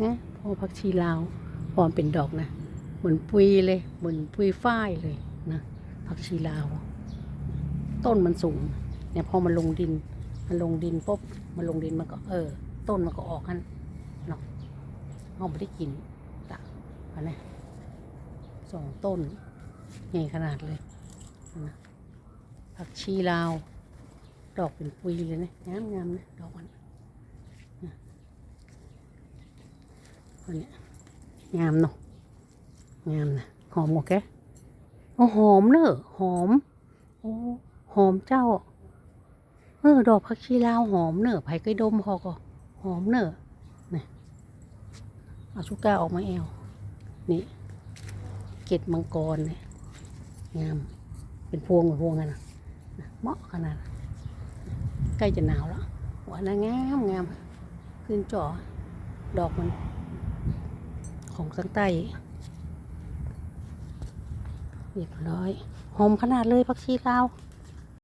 นะพอผักชีลาวพร้อมเป็นดอกนะ เหมือนปุยเลย เหมือนปุยฝ้ายเลยนะผักชีลาว ต้นมันสูง เนี่ยพอมันลงดิน มันลงดินปุ๊บมันลงดินมันก็ เออ ต้นมันก็ออกกันเนาะเราไม่ได้กินจ้ะอันนี้สองต้นใหญ่ขนาดเลยนะผักชีลาว ดอกเป็นปุยเลยนะงามงามๆนะดอกมันนะ อันนี้งามเนาะงามนะหอมโอเคโอ้หอมเนอะหอมโอ้หอมเจ้าเออดอกผักชีลาวหอมเนอะไผ่เคยดมพอก็หอมเนอะนี่เอาชุก้าออกมาแอวนี่เกล็ดมังกรเนี่ยงามเป็นพวงเป็นพวงกันนะเหมาะขนาดใกล้จะหนาวแล้วหัวน่างามงามขึ้นจอดอกมัน ของข้างใต้เรียบร้อยหอมขนาดเลยผักชีลาว